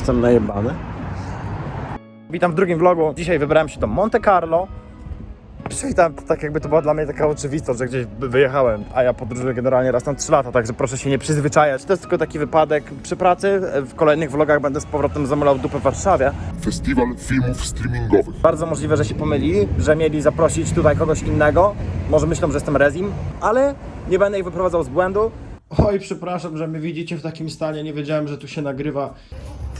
Jestem najebany. Witam w drugim vlogu. Dzisiaj wybrałem się do Monte Carlo. Przywitam, tak jakby to była dla mnie taka oczywistość, że gdzieś wyjechałem, a ja podróżuję generalnie raz na 3 lata, także proszę się nie przyzwyczajać. To jest tylko taki wypadek przy pracy. W kolejnych vlogach będę z powrotem zamylał dupę w Warszawie. Festiwal filmów streamingowych. Bardzo możliwe, że się pomylili, że mieli zaprosić tutaj kogoś innego. Może myślą, że jestem Rezim, ale nie będę ich wyprowadzał z błędu. Oj, przepraszam, że mnie widzicie w takim stanie. Nie wiedziałem, że tu się nagrywa.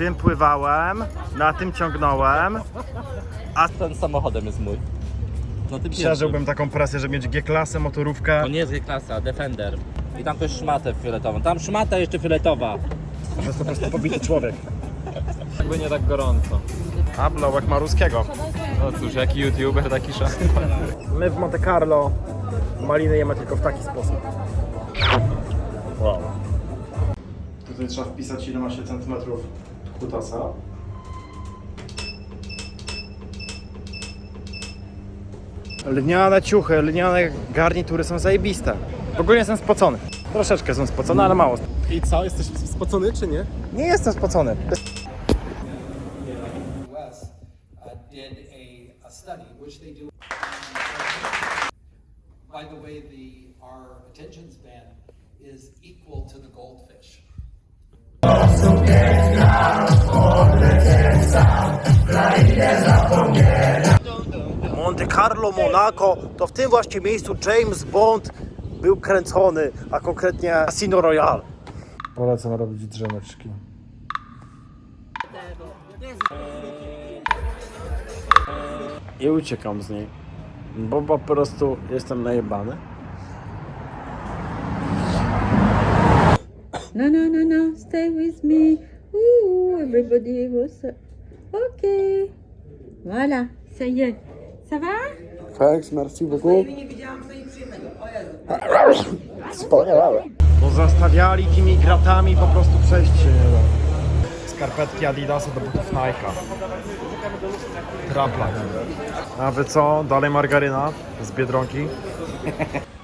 Tym pływałem, na tym ciągnąłem. Ten samochodem jest mój. No tym Przeżyłbym taką presję, żeby mieć G-klasę, motorówkę. To nie jest G-klasa, Defender. I tam też szmatę fioletową. Tam szmata jeszcze fioletowa. To jest po prostu pobity człowiek. Jakby nie tak gorąco. A, blołek ma ruskiego. No cóż, jaki youtuber, taki szan. My w Monte Carlo maliny jemy tylko w taki sposób. Wow. Tutaj trzeba wpisać ile ma się centymetrów kutasa. Lniane ciuchy, lniane garnitury są zajebiste. W ogóle jestem spocony. Troszeczkę jestem spocony, ale mało. I co, jesteś spocony czy nie? Nie jestem spocony. By the way, the, our attention span is equal to the goldfish. Monte Carlo, Monaco, to w tym właśnie miejscu James Bond był kręcony, a konkretnie Casino Royale. Polecam robić drzemeczki. I uciekam z niej, bo po prostu jestem najebany. No, no, no, no, stay with me. Ooh, everybody was. Ok. Voilà, ça y est. Ça va? Thanks, merci beaucoup. Wspaniałe. Bo zastawiali tymi gratami po prostu nie da. Skarpetki Adidasa do butów Nike'a. Trapla. A wy co? Dalej margaryna z Biedronki?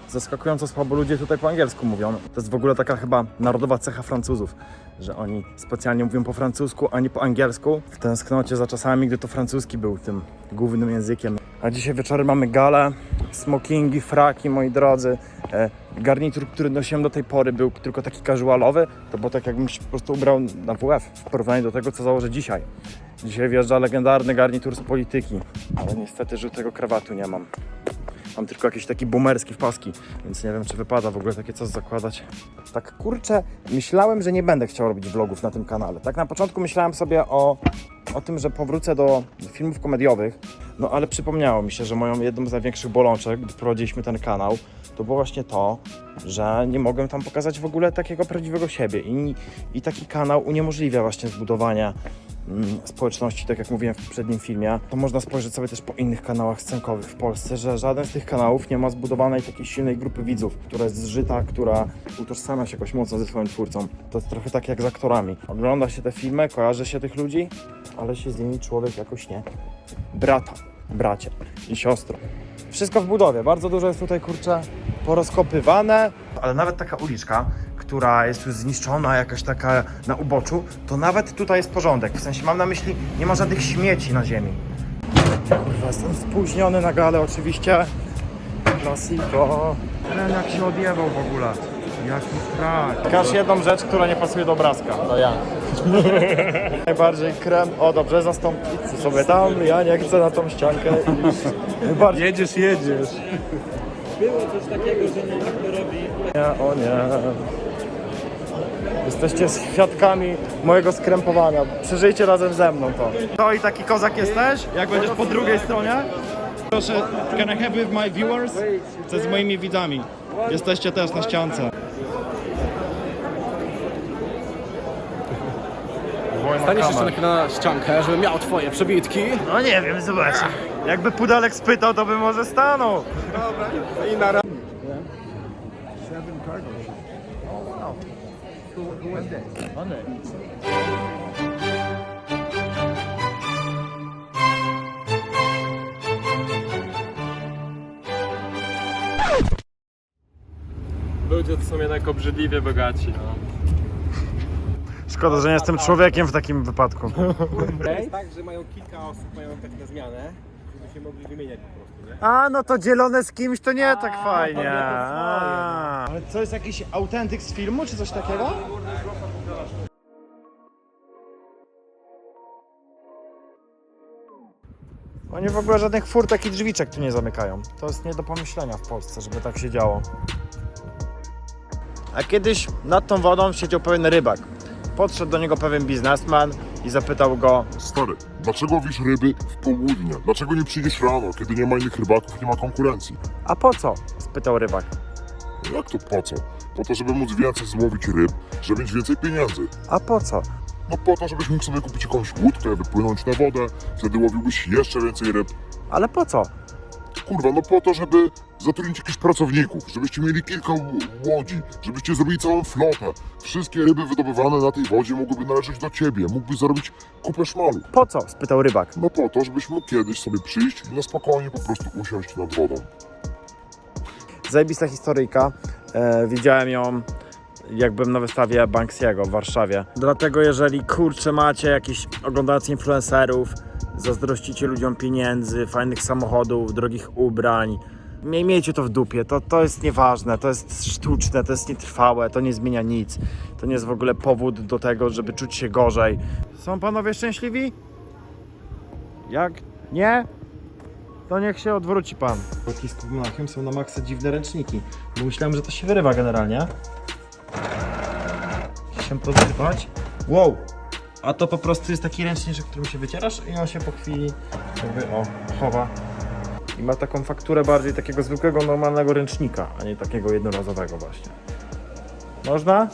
Zaskakująco słabo ludzie tutaj po angielsku mówią. To jest w ogóle taka chyba narodowa cecha Francuzów, że oni specjalnie mówią po francusku, a nie po angielsku. W tęsknocie za czasami, gdy to francuski był tym głównym językiem. A dzisiaj wieczorem mamy galę, smokingi, fraki, moi drodzy. E, garnitur, który nosiłem do tej pory był tylko taki casualowy, to było tak jakbym się po prostu ubrał na WF w porównaniu do tego, co założę dzisiaj. Dzisiaj wjeżdża legendarny garnitur z polityki, ale niestety żółtego krawatu nie mam. Mam tylko jakiś taki boomerski w paski, więc nie wiem, czy wypada w ogóle takie coś zakładać. Tak kurczę, myślałem, że nie będę chciał robić vlogów na tym kanale. Tak na początku myślałem sobie o, o tym, że powrócę do, filmów komediowych, no ale przypomniało mi się, że moją jedną z największych bolączek, gdy prowadziliśmy ten kanał, to było właśnie to, że nie mogłem tam pokazać w ogóle takiego prawdziwego siebie i, i taki kanał uniemożliwia właśnie zbudowanie mm, społeczności, tak jak mówiłem w poprzednim filmie, to można spojrzeć sobie też po innych kanałach scenkowych w Polsce, że żaden z tych kanałów nie ma zbudowanej takiej silnej grupy widzów, która jest zżyta, która utożsamia się jakoś mocno ze swoim twórcą. To jest trochę tak jak z aktorami. Ogląda się te filmy, kojarzy się tych ludzi, ale się z nimi człowiek jakoś nie. Brata, bracie i siostro. Wszystko w budowie, bardzo dużo jest tutaj, kurczę, porozkopywane. Ale nawet taka uliczka, która jest już zniszczona, jakaś taka na uboczu, to nawet tutaj jest porządek. W sensie mam na myśli, nie ma żadnych śmieci na ziemi. Kurwa, jestem spóźniony na galę oczywiście. Klasiko. Ten jak się odjebał w ogóle. Jaki frak. Każ jedną rzecz, która nie pasuje do obrazka. No ja. Najbardziej krem. O dobrze, zastąpić sobie tam. Ja nie chcę na tą ściankę iść. Najbardziej... Jedziesz, jedziesz. Było coś takiego, że nie tak to robi. Nie, o nie. Jesteście świadkami mojego skrępowania. Przeżyjcie razem ze mną to. To i taki kozak jesteś? Jak będziesz po drugiej stronie? Proszę, can I have with my viewers? Co z moimi widzami? Jesteście też na ściance. Staniesz jeszcze na chwilę na ściankę, żebym miał twoje przebitki. No nie wiem, zobacz. Jakby Pudelek spytał, to by może stanął. I na Ludzie to są jednak obrzydliwie bogaci, no. Szkoda, że nie jestem człowiekiem w takim wypadku. To jest tak, że mają kilka osób, mają tak na zmianę, żeby się mogli wymieniać po prostu, nie? A, no to dzielone z kimś to nie tak to fajnie. nie to swoje, A. Ale co jest jakiś autentyk z filmu, czy coś takiego? Oni w ogóle żadnych furtek i drzwiczek tu nie zamykają. To jest nie do pomyślenia w Polsce, żeby tak się działo. A kiedyś nad tą wodą siedział pewien rybak. Podszedł do niego pewien biznesman i zapytał go, Stary, dlaczego łowisz ryby w południe? Dlaczego nie przyjdziesz rano, kiedy nie ma innych rybaków, nie ma konkurencji? a po co? spytał rybak. Jak to po co? Po to, żeby móc więcej złowić ryb, żeby mieć więcej pieniędzy. A po co? No po to, żebyś mógł sobie kupić jakąś łódkę, wypłynąć na wodę, wtedy łowiłbyś jeszcze więcej ryb. Ale po co? Kurwa, no po to, żeby zatrudnić jakichś pracowników, żebyście mieli kilka łodzi, żebyście zrobili całą flotę. Wszystkie ryby wydobywane na tej wodzie mogłyby należeć do ciebie, mógłbyś zarobić kupę szmalu. Po co? spytał rybak. No po to, żebyś mógł kiedyś sobie przyjść i na spokojnie po prostu usiąść nad wodą. Zajebista historyjka. E, widziałem ją jak byłem na wystawie Banksiego w Warszawie. Dlatego jeżeli kurczę macie jakieś oglądając influencerów, zazdrościcie ludziom pieniędzy, fajnych samochodów, drogich ubrań, nie miejcie to w dupie, to, to jest nieważne, to jest sztuczne, to jest nietrwałe, to nie zmienia nic. To nie jest w ogóle powód do tego, żeby czuć się gorzej. Są panowie szczęśliwi? Jak nie? To niech się odwróci pan. Płotki z Monachium są na maksa dziwne ręczniki. Bo myślałem, że to się wyrywa generalnie. Się podrywać. Wow! A to po prostu jest taki ręczniczek, którym się wycierasz i on się po chwili jakby o, chowa. I ma taką fakturę bardziej takiego zwykłego, normalnego ręcznika, a nie takiego jednorazowego właśnie. Można?